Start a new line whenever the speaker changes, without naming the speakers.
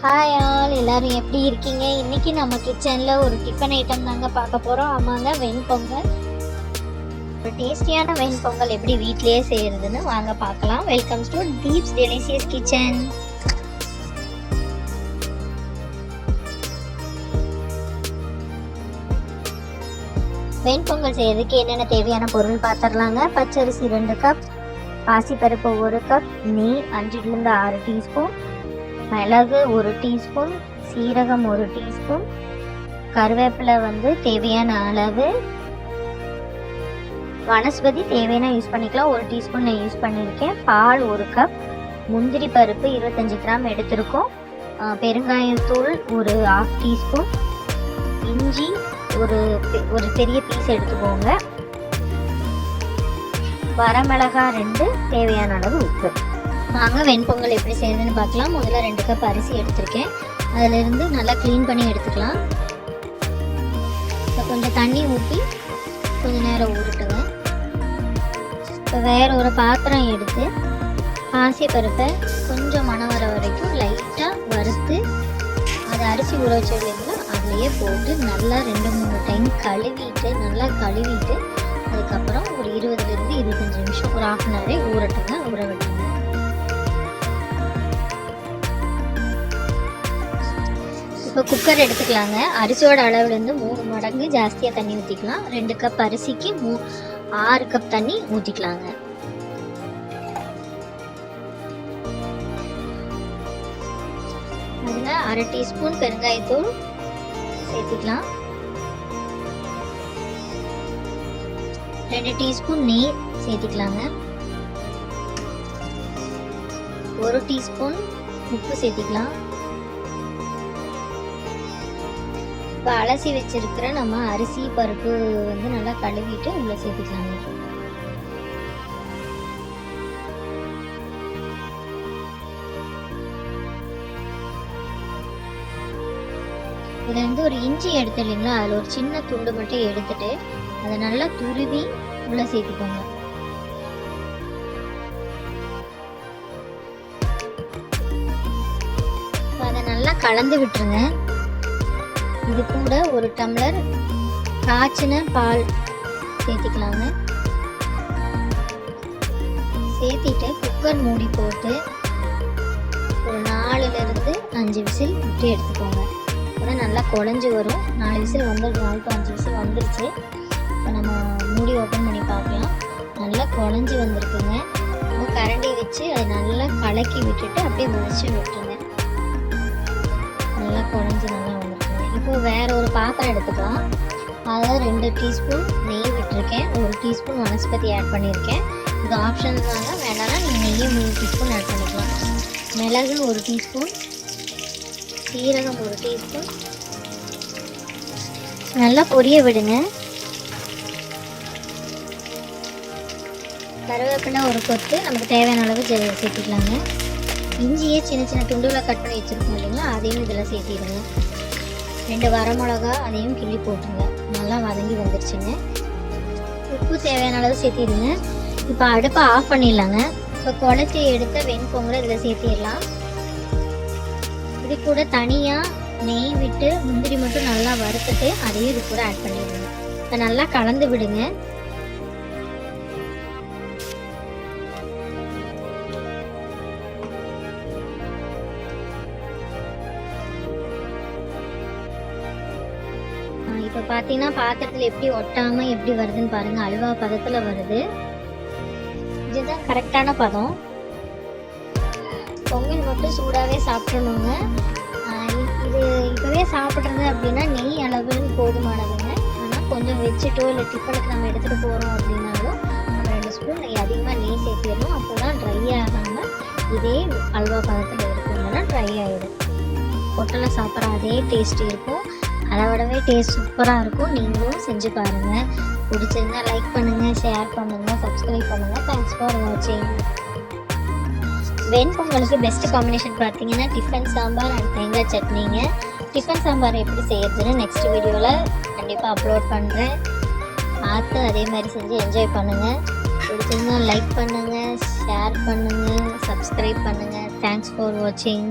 Hi all எல்லாரும் எப்படி இருக்கீங்க? இன்னைக்கு நம்ம கிச்சனில் ஒரு டிஃபன் ஐட்டம் தாங்க பார்க்க போகிறோம் ஆமாங்க வெண்பொங்கல் ஒரு டேஸ்டியான வெண்பொங்கல் எப்படி வீட்லேயே செய்யறதுன்னு வாங்க பார்க்கலாம். Welcomes to Deeps delicious kitchen venpongal செய்யறதுக்கு என்னென்ன தேவையான பொருள் பார்த்துடலாங்க. பச்சரிசி ரெண்டு கப் பாசிப்பருப்பு ஒரு கப் நெய் அஞ்சுலேருந்து ஆறு டீஸ்பூன் மிளகு ஒரு டீஸ்பூன் சீரகம் ஒரு டீஸ்பூன் கருவேப்பிலை வந்து தேவையான அளவு. வனஸ்பதி தேவையான யூஸ் பண்ணிக்கலாம். ஒரு டீஸ்பூன் நான் யூஸ் பண்ணியிருக்கேன். பால் ஒரு கப் முந்திரி பருப்பு இருபத்தஞ்சி கிராம் எடுத்திருக்கோம். பெருங்காயத்தூள் ஒரு ஹாஃப் டீஸ்பூன் இஞ்சி ஒரு ஒரு பெரிய பீஸ் எடுத்துக்கோங்க. வரமிளகாய் ரெண்டு தேவையான அளவு உப்பு. வாங்க. வெண்பொங்கல் எப்படி செய்யறதுன்னு பார்க்கலாம். முதல்ல ரெண்டு கப் அரிசி எடுத்திருக்கேன். அதிலிருந்து நல்லா க்ளீன் பண்ணி எடுத்துக்கலாம். இப்போ கொஞ்சம் தண்ணி ஊற்றி கொஞ்சம் நேரம் ஊறட்டுங்க. இப்போ வேற ஒரு பாத்திரம் எடுத்து பாசி பருப்பை கொஞ்சம் மணம் வர வரைக்கும் லைட்டாக வறுத்து அது அரிசி ஊற வச்சதுலேருந்து அதுலேயே போட்டு நல்லா ரெண்டு மூணு டைம் கழுவிட்டு நல்லா கழுவிட்டு அதுக்கப்புறம் ஒரு இருபதுலேருந்து இருபத்தஞ்சி நிமிஷம் ஒரு ஆஃப் அன் ஹவரே ஊறட்டுங்க ஊற விட்டுங்க இப்போ குக்கர் எடுத்துக்கலாங்க. அரிசியோட அளவுலேருந்து மூணு மடங்கு ஜாஸ்தியாக தண்ணி ஊற்றிக்கலாம் ரெண்டு கப் அரிசிக்கு மூ ஆறு கப் தண்ணி ஊற்றிக்கலாங்க அதில் அரை டீஸ்பூன் பெருங்காயத்தூள் சேர்த்துக்கலாம். ரெண்டு டீஸ்பூன் நெய் சேர்த்துக்கலாங்க. ஒரு டீஸ்பூன் உப்பு சேர்த்திக்கலாம். இப்போ அலசி வச்சிருக்கிற நம்ம அரிசி பருப்பு வந்து நல்லா கழுவிட்டு உள்ள சேர்த்துக்கலாங்க. இதில் வந்து ஒரு இஞ்சி எடுத்து இல்லைங்களா? அதில் ஒரு சின்ன துண்டு மட்டும் எடுத்துட்டு அதை நல்லா துருவி உள்ள சேர்த்துக்கோங்க. அதை நல்லா கலந்து விட்டுருங்க. இது கூட ஒரு டம்ளர் காய்ச்சின பால் சேர்த்திக்கலாங்க. சேர்த்திட்டு குக்கர் மூடி போட்டு ஒரு நாலுலேருந்து அஞ்சு விசில் விட்டு எடுத்துக்கோங்க. அப்புறம் நல்லா குழஞ்சி வரும். நாலு விசில் வந்து நாலு அஞ்சு விசில் வந்துருச்சு. இப்போ நம்ம மூடி ஓப்பன் பண்ணி பார்க்கலாம். நல்லா குழஞ்சி வந்திருக்குங்க. இப்போ கரண்டி வச்சு அதை நல்லா கலக்கி விட்டுட்டு அப்படியே முடிச்சு விட்டுருங்க. நல்லா குழஞ்சி நல்லா இப்போ வேற ஒரு பாத்திரம் எடுத்துக்கலாம். அதில் ரெண்டு டீஸ்பூன் நெய் விட்டுருக்கேன். ஒரு டீஸ்பூன் வனஸ்பதி ஆட் பண்ணியிருக்கேன் இது ஆப்ஷன் தாங்க வேணாம்னா நீங்கள் நெய்யை மூணு டீஸ்பூன் ஆட் பண்ணிக்கலாம். மிளகு ஒரு டீஸ்பூன். சீரகம் ஒரு டீஸ்பூன். நல்லா பொரிய விடுங்க. கருவேப்பிலை ஒரு கொத்து. நமக்கு தேவையான அளவு ஜெ- சேர்த்துக்கலாங்க. இஞ்சியே சின்ன சின்ன துண்டுகளை கட் பண்ணி வச்சுருக்கோம் இல்லைங்களா? அதையும் இதில் சேர்த்திடுங்க. ரெண்டு வரமிளகா அதையும் கிள்ளி போட்டுருங்க. நல்லா வதங்கி வந்துருச்சுங்க. உப்பு தேவையான அளவு சேர்த்திடுங்க. இப்போ அடுப்பை ஆஃப் பண்ணிடலாங்க. இப்போ குழச்சி எடுத்த வெண்பொங்கலை இதில் சேர்த்திடலாம். இது கூட தனியாக நெய் விட்டு முந்திரி மட்டும் நல்லா வறுத்துட்டு அதையும் இது கூட ஆட் பண்ணிடுங்க. இப்போ நல்லா கலந்து விடுங்க. இப்போ பார்த்தீங்கன்னா பாத்திரத்தில் எப்படி ஒட்டாமல் எப்படி வருதுன்னு பாருங்க. அல்வா பதத்தில் வருது. இதுதான் கரெக்டான பதம். பொங்கல் மட்டும் சூடாகவே சாப்பிடணுங்க. இது இப்போவே சாப்பிட்றது அப்படின்னா நெய் அளவுன்னு போதுமானதுங்க. ஆனால் கொஞ்சம் வச்சுட்டோ இல்லை டிஃபனுக்கு நம்ம எடுத்துகிட்டு போகிறோம் அப்படின்னாலும் நம்ம ரெண்டு ஸ்பூன் நெய் அதிகமாக நெய் சேர்த்திடணும். அப்போ தான் ட்ரை ஆகாமல் இதே அல்வா பதத்தில் இருக்கும் இல்லைன்னா ட்ரை ஆகிடும் ஹோட்டலில் சாப்பிட்ற அதே டேஸ்ட் இருக்கும். அதை விடவே டேஸ்ட் சூப்பராக இருக்கும். நீங்களும் செஞ்சு பாருங்கள் பிடிச்சிருந்தா லைக் பண்ணுங்கள் ஷேர் பண்ணுங்கள் சப்ஸ்கிரைப் பண்ணுங்கள் தேங்க்ஸ் ஃபார் வாட்சிங் வெண்பொங்கலுக்கு பெஸ்ட் காம்பினேஷன் பார்த்தீங்கன்னா டிஃபன் சாம்பார் அண்ட் தேங்காய் சட்னிங்க. டிஃபன் சாம்பார் எப்படி செய்யறதுன்னு நெக்ஸ்ட் வீடியோவில் கண்டிப்பாக அப்லோட் பண்ணுறேன் பார்த்து அதே மாதிரி செஞ்சு என்ஜாய் பண்ணுங்கள் பிடிச்சிருந்தா லைக் பண்ணுங்கள் ஷேர் பண்ணுங்கள் சப்ஸ்கிரைப் பண்ணுங்கள் தேங்க்ஸ் ஃபார் வாட்சிங்